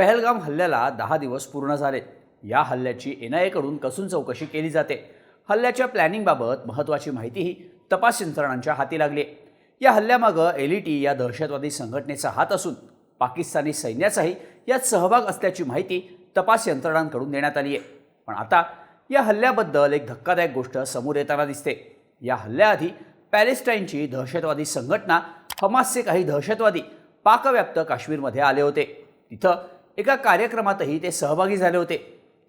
पहलगाम हल्ल्याला दहा दिवस पूर्ण झाले. या हल्ल्याची एन आय एकडून कसून चौकशी केली जाते? हल्ल्याच्या प्लॅनिंगबाबत महत्त्वाची माहितीही तपास यंत्रणांच्या हाती लागली आहे. या हल्ल्यामागं एल ई टी या दहशतवादी संघटनेचा हात असून पाकिस्तानी सैन्याचाही यात सहभाग असल्याची माहिती तपास यंत्रणांकडून देण्यात आली आहे. पण आता या हल्ल्याबद्दल एक धक्कादायक गोष्ट समोर येताना दिसते. या हल्ल्याआधी पॅलेस्टाईनची दहशतवादी संघटना हमासचे काही दहशतवादी पाकव्याप्त काश्मीरमध्ये आले होते. तिथं एका कार्यक्रमातही ते सहभागी झाले होते.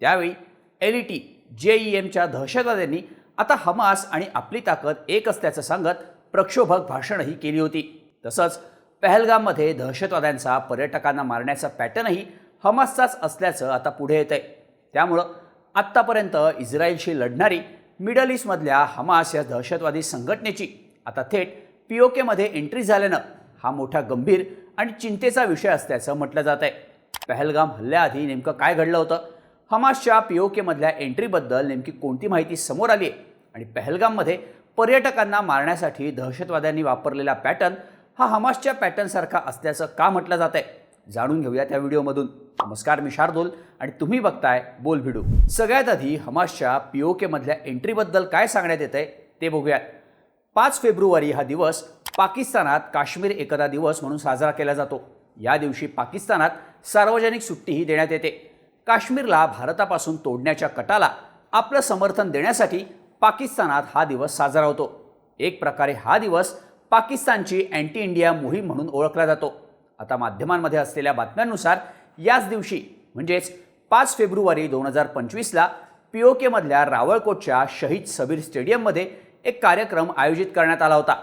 त्यावेळी L E T J E एमच्या दहशतवाद्यांनी आता हमास आणि आपली ताकद एक असल्याचं सांगत प्रक्षोभक भाषणही केली होती. तसंच पहलगाममध्ये दहशतवाद्यांचा पर्यटकांना मारण्याचा पॅटर्नही हमासचाच असल्याचं आता पुढे येत आहे त्यामुळं आत्तापर्यंत इस्रायलशी लढणारी मिडल ईस्टमधल्या हमास या दहशतवादी संघटनेची आता थेट पी ओ केमध्ये एंट्री झाल्यानं हा मोठा गंभीर आणि चिंतेचा विषय असल्याचं म्हटलं जात आहे पहलगाम हल्ल्याआधी नेमकं काय घडलं होतं? हमासच्या पी ओ केमधल्या एंट्रीबद्दल नेमकी कोणती माहिती समोर आली आहे? आणि पहलगाममध्ये पर्यटकांना मारण्यासाठी दहशतवाद्यांनी वापरलेला पॅटर्न हा हमासच्या पॅटर्नसारखा असल्याचं का म्हटलं जात आहे? जाणून घेऊया त्या व्हिडिओमधून. नमस्कार मी शार्दूल आणि तुम्ही बघताय बोल व्हिडिओ सगळ्यात आधी हमासच्या पी ओ केमधल्या एंट्रीबद्दल काय सांगण्यात येत आहे ते बघूयात. पाच फेब्रुवारी हा दिवस पाकिस्तानात काश्मीर एकता दिवस म्हणून साजरा केला जातो. या दिवशी पाकिस्तानात सार्वजनिक सुट्टीही देण्यात येते. काश्मीरला भारतापासून तोडण्याच्या कटाला आपलं समर्थन देण्यासाठी पाकिस्तानात हा दिवस साजरा होतो. एक प्रकारे हा दिवस पाकिस्तानची अँटी इंडिया मोहीम म्हणून ओळखला जातो. आता माध्यमांमध्ये असलेल्या बातम्यांनुसार याच दिवशी म्हणजेच पाच फेब्रुवारी दोन हजार पंचवीसला पी ओ केमधल्या रावळकोटच्या शहीद सबीर स्टेडियममध्ये एक कार्यक्रम आयोजित करण्यात आला होता.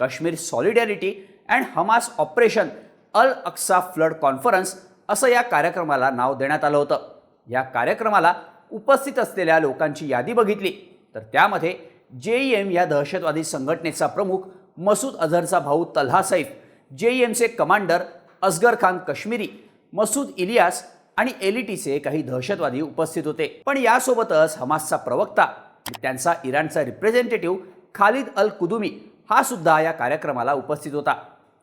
Kashmir solidarity and Hamas operation Al Aqsa flood conference असं या कार्यक्रमाला नाव देण्यात आलं होतं. या कार्यक्रमाला उपस्थित असलेल्या लोकांची यादी बघितली. तर त्यामध्ये जे ई एम या दहशतवादी संघटनेचा प्रमुख मसूद अझहरचा भाऊ तल्हा सैफ जे ई एमचे कमांडर असगर खान कश्मीरी मसूद इलियास आणि एल ई काही दहशतवादी उपस्थित होते. पण यासोबतच हमासचा प्रवक्ता त्यांचा इराणचा रिप्रेझेंटेटिव्ह खालिद अल कुदुमी हा सुद्धा या कार्यक्रमाला उपस्थित होता.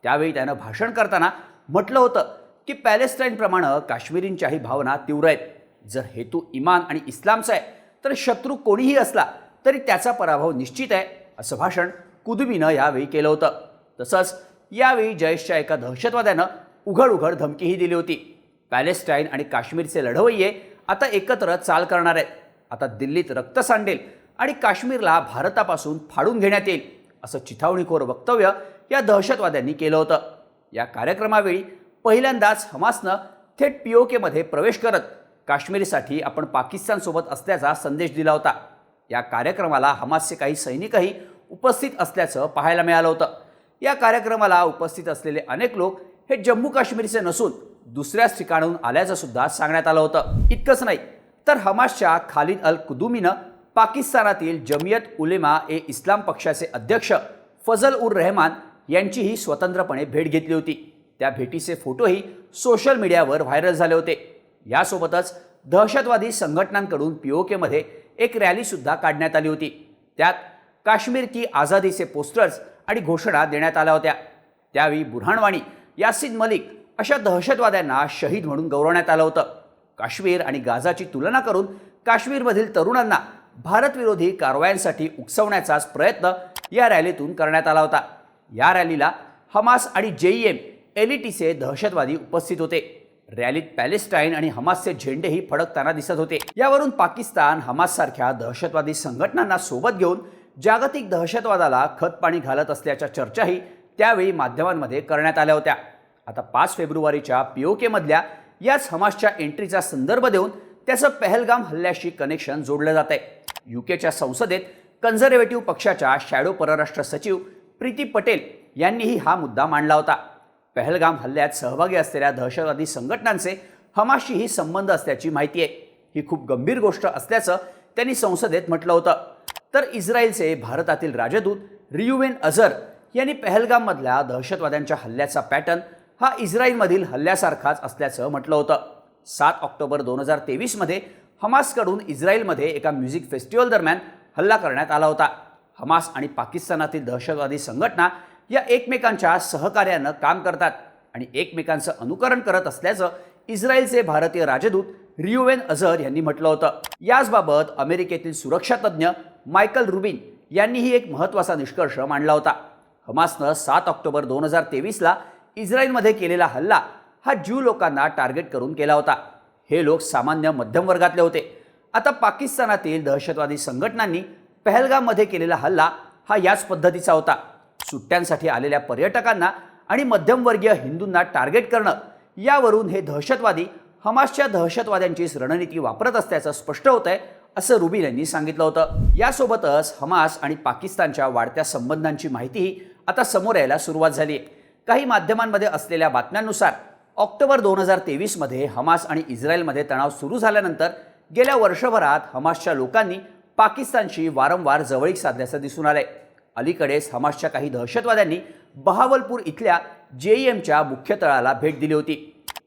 त्यावेळी त्यानं भाषण करताना म्हटलं होतं की पॅलेस्टाईनप्रमाणे काश्मीरींच्याही भावना तीव्र आहेत. जर हेतू इमान आणि इस्लामचा आहे तर शत्रू कोणीही असला तरी त्याचा पराभव निश्चित आहे असं भाषण कुदुबीनं यावेळी केलं होतं. तसंच यावेळी जयशच्या एका दहशतवाद्यानं उघड उघड धमकीही दिली होती. पॅलेस्टाईन आणि काश्मीरचे लढवय्ये आता एकत्र चाल करणार आहेत. आता दिल्लीत रक्त सांडेल आणि काश्मीरला भारतापासून फाडून घेण्यात येईल असं चिथावणीखोर वक्तव्य या दहशतवाद्यांनी केलं होतं. या कार्यक्रमावेळी पहिल्यांदाच हमासनं थेट पी ओ केमध्ये प्रवेश करत काश्मीरसाठी आपण पाकिस्तानसोबत असल्याचा संदेश दिला होता. या कार्यक्रमाला हमासचे काही सैनिकही उपस्थित असल्याचं पाहायला मिळालं होतं. या कार्यक्रमाला उपस्थित असलेले अनेक लोक हे जम्मू काश्मीरचे नसून दुसऱ्याच ठिकाणाहून आल्याचं सुद्धा सांगण्यात आलं होतं. इतकंच नाही तर हमासच्या खालिद अल कुदुमीनं पाकिस्तानातील जमियत उलेमा ए इस्लाम पक्षाचे अध्यक्ष फजल उर रहमान यांचीही स्वतंत्रपणे भेट घेतली होती. त्या भेटीचे फोटोही सोशल मीडियावर व्हायरल झाले होते. यासोबतच दहशतवादी संघटनांकडून पी ओ केमध्ये एक रॅलीसुद्धा काढण्यात आली होती. त्यात काश्मीर की आझादीचे पोस्टर्स आणि घोषणा देण्यात आल्या होत्या. त्यावेळी बुरहाणवाणी यासिन मलिक अशा दहशतवाद्यांना शहीद म्हणून गौरवण्यात आलं होतं. काश्मीर आणि गाझाची तुलना करून काश्मीरमधील तरुणांना भारतविरोधी कारवायांसाठी उकसवण्याचाच प्रयत्न या रॅलीतून करण्यात आला होता. या रॅलीला हमास आणि जेईएम एल ई टीचे दहशतवादी उपस्थित होते. रॅलीत पॅलेस्टाईन आणि हमासचे झेंडेही फडकताना दिसत होते. यावरून पाकिस्तान हमाससारख्या दहशतवादी संघटनांना सोबत घेऊन जागतिक दहशतवादाला खतपाणी घालत असल्याच्या चर्चाही त्यावेळी माध्यमांमध्ये करण्यात आल्या होत्या. आता पाच फेब्रुवारीच्या पी ओ केमधल्या याच हमासच्या एंट्रीचा संदर्भ देऊन त्याचं पहलगाम हल्ल्याशी कनेक्शन जोडलं जात आहे युकेच्या संसदेत कन्झर्वेटिव्ह पक्षाच्या शॅडो परराष्ट्र सचिव प्रीती पटेल यांनीही हा मुद्दा मांडला होता. पहलगाम हल्ल्यात सहभागी असलेल्या दहशतवादी संघटनांचे हमाशीही संबंध असल्याची माहिती आहे. ही खूप गंभीर गोष्ट असल्याचं त्यांनी संसदेत म्हटलं होतं. तर इस्रायलचे भारतातील राजदूत रियुवेन अझर यांनी पहलगाममधल्या दहशतवाद्यांच्या हल्ल्याचा पॅटर्न हा इस्रायलमधील हल्ल्यासारखाच असल्याचं म्हटलं होतं. सात ऑक्टोबर दोन हजार तेवीसमध्ये हमासकडून इस्रायलमध्ये एका म्युझिक फेस्टिवल दरम्यान हल्ला करण्यात आला होता. हमास आणि पाकिस्तानातील दहशतवादी संघटना या एकमेकांच्या सहकार्यानं काम करतात आणि एकमेकांचं अनुकरण करत असल्याचं इस्रायलचे भारतीय राजदूत रियुवेन अझर यांनी म्हटलं होतं. याचबाबत अमेरिकेतील सुरक्षा तज्ज्ञ मायकल रुबिन यांनीही एक महत्त्वाचा निष्कर्ष मांडला होता. हमासनं सात ऑक्टोबर दोन हजार तेवीसला इस्रायलमध्ये केलेला हल्ला हा ज्यू लोकांना टार्गेट करून केला होता. हे लोक सामान्य मध्यम वर्गातले होते. आता पाकिस्तानातील दहशतवादी संघटनांनी पहलगाममध्ये केलेला हल्ला हा याच पद्धतीचा होता. सुट्ट्यांसाठी आलेल्या पर्यटकांना आणि मध्यमवर्गीय हिंदूंना टार्गेट करणं यावरून हे दहशतवादी हमासच्या दहशतवाद्यांचीच रणनीती वापरत असल्याचं स्पष्ट होत आहे असं रुबिन यांनी सांगितलं होतं. यासोबतच हमास आणि पाकिस्तानच्या वाढत्या संबंधांची माहितीही आता समोर यायला सुरुवात झाली आहे. काही माध्यमांमध्ये असलेल्या बातम्यांनुसार ऑक्टोबर दोन हजार तेवीसमध्ये हमास आणि इस्रायलमध्ये तणाव सुरू झाल्यानंतर गेल्या वर्षभरात हमासच्या लोकांनी पाकिस्तानशी वारंवार जवळीक साधल्याचं दिसून आलंय. अलीकडेच हमासच्या काही दहशतवाद्यांनी बहावलपूर इथल्या जेईएमच्या मुख्य तळाला भेट दिली होती.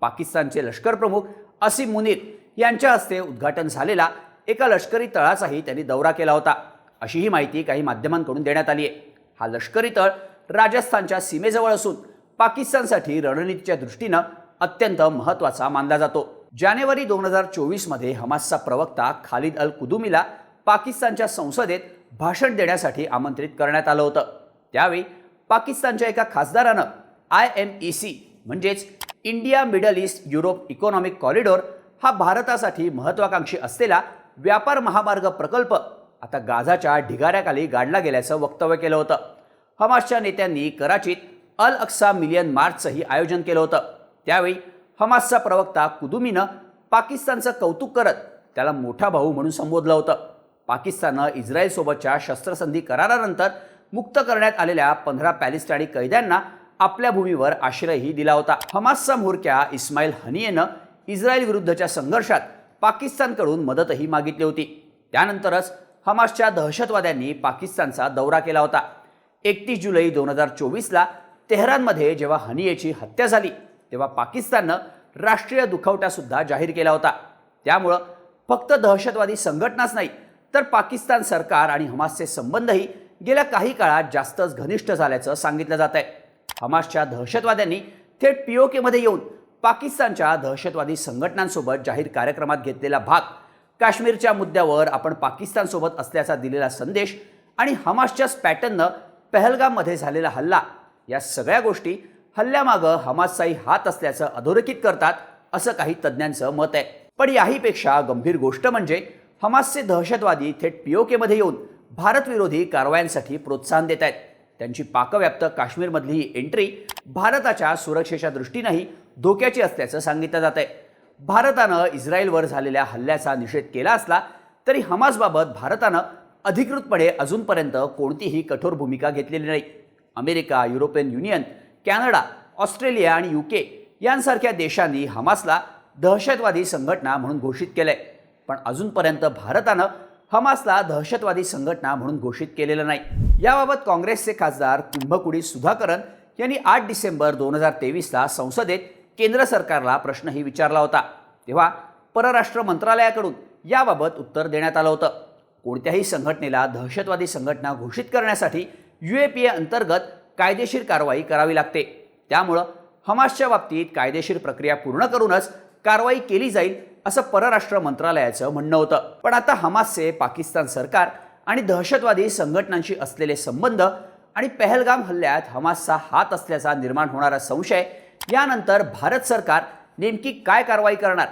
पाकिस्तानचे लष्कर प्रमुख असीम मुनीर यांच्या हस्ते उद्घाटन झालेला एका लष्करी तळाचाही त्यांनी दौरा केला होता. अशी ही माहिती काही माध्यमांकडून देण्यात आली आहे. हा लष्करी तळ राजस्थानच्या सीमेजवळ असून पाकिस्तानसाठी रणनीतीच्या दृष्टीनं अत्यंत महत्त्वाचा मानला जातो. जानेवारी दोन हजार चोवीसमध्ये हमासचा प्रवक्ता खालिद अल कुदुमीला पाकिस्तानच्या संसदेत भाषण देण्यासाठी आमंत्रित करण्यात आलं होतं. त्यावेळी पाकिस्तानच्या एका खासदारानं आय एम ई सी म्हणजेच India middle east Europe economic corridor हा भारतासाठी महत्त्वाकांक्षी असलेला व्यापार महामार्ग प्रकल्प आता गाझाच्या ढिगाऱ्याखाली गाडला गेल्याचं वक्तव्य केलं होतं. हमासच्या नेत्यांनी कराचीत अल अक्सा मिलियन मार्चचंही आयोजन केलं होतं. त्यावेळी हमासचा प्रवक्ता कुदुमीनं पाकिस्तानचं कौतुक करत त्याला मोठा भाऊ म्हणून संबोधलं होतं. पाकिस्ताननं इस्रायलसोबतच्या शस्त्रसंधी करारानंतर मुक्त करण्यात आलेल्या पंधरा पॅलेस्टाईनी कैद्यांना आपल्या भूमीवर आश्रयही दिला होता. हमासचा म्होरक्या इस्माईल हनियेनं इस्रायल विरुद्धच्या संघर्षात पाकिस्तानकडून मदतही मागितली होती. त्यानंतरच हमासच्या दहशतवाद्यांनी पाकिस्तानचा दौरा केला होता. एकतीस जुलै दोन हजार चोवीसला तेहरानमध्ये जेव्हा हनियेची हत्या झाली तेव्हा पाकिस्ताननं राष्ट्रीय दुखवटासुद्धा जाहीर केला होता. त्यामुळं फक्त दहशतवादी संघटनाच नाही तर पाकिस्तान सरकार आणि हमासचे संबंधही गेल्या काही काळात जास्तच घनिष्ठ झाल्याचं सांगितलं जात आहे. हमासच्या दहशतवाद्यांनी थेट पीओकेमध्ये येऊन पाकिस्तानच्या दहशतवादी संघटनांसोबत जाहीर कार्यक्रमात घेतलेला भाग काश्मीरच्या मुद्द्यावर आपण पाकिस्तानसोबत असल्याचा दिलेला संदेश आणि हमासच्याच पॅटर्ननं पहलगाममध्ये झालेला हल्ला या सगळ्या गोष्टी हल्ल्यामागं हमासचाही हात असल्याचं अधोरेखित करतात असं काही तज्ज्ञांचं मत आहे. पण याहीपेक्षा गंभीर गोष्ट म्हणजे हमासचे दहशतवादी थेट पीओकेमध्ये येऊन भारतविरोधी कारवायांसाठी प्रोत्साहन देत आहेत. त्यांची पाकव्याप्त काश्मीरमधली ही एंट्री भारताच्या सुरक्षेच्या दृष्टीनंही धोक्याची असल्याचं सांगितलं जात आहे भारतानं इस्रायलवर झालेल्या हल्ल्याचा निषेध केला असला तरी हमासबाबत भारतानं अधिकृतपणे अजूनपर्यंत कोणतीही कठोर भूमिका घेतलेली नाही. America European union Canada Australia आणि युके यांसारख्या देशांनी हमासला दहशतवादी संघटना म्हणून घोषित केलं आहे पण अजूनपर्यंत भारतानं हमासला दहशतवादी संघटना म्हणून घोषित केलेलं नाही. याबाबत काँग्रेसचे खासदार कुंभकुडी सुधाकरन यांनी आठ डिसेंबर दोन हजार तेवीसला संसदेत केंद्र सरकारला प्रश्नही विचारला होता. तेव्हा परराष्ट्र मंत्रालयाकडून याबाबत उत्तर देण्यात आलं होतं. कोणत्याही संघटनेला दहशतवादी संघटना घोषित करण्यासाठी यू ए पी ए अंतर्गत कायदेशीर कारवाई करावी लागते. त्यामुळं हमासच्या बाबतीत कायदेशीर प्रक्रिया पूर्ण करूनच कारवाई केली जाईल असं परराष्ट्र मंत्रालयाचं म्हणणं होतं. पण आता हमासचे पाकिस्तान सरकार आणि दहशतवादी संघटनांशी असलेले संबंध आणि पहलगाम हल्ल्यात हमासचा हात असल्याचा निर्माण होणारा संशय यानंतर भारत सरकार नेमकी काय कारवाई करणार?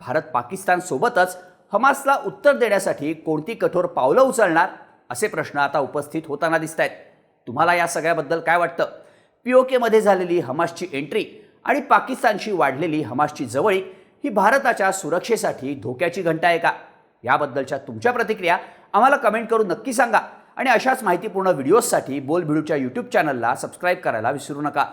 भारत पाकिस्तानसोबतच हमासला उत्तर देण्यासाठी कोणती कठोर पावलं उचलणार? असे प्रश्न आता उपस्थित होताना दिसत आहेत तुम्हाला या सगळ्याबद्दल काय वाटतं? पी ओ केमध्ये झालेली हमासची एंट्री आणि पाकिस्तानशी वाढलेली हमासची जवळीक ही भारताच्या सुरक्षेसाठी धोक्याची घंटा आहे का? याबद्दलच्या तुमच्या प्रतिक्रिया आम्हाला कमेंट करून नक्की सांगा. आणि अशाच माहितीपूर्ण व्हिडिओजसाठी बोलबिडूच्या यूट्यूब चॅनलला सबस्क्राईब करायला विसरू नका.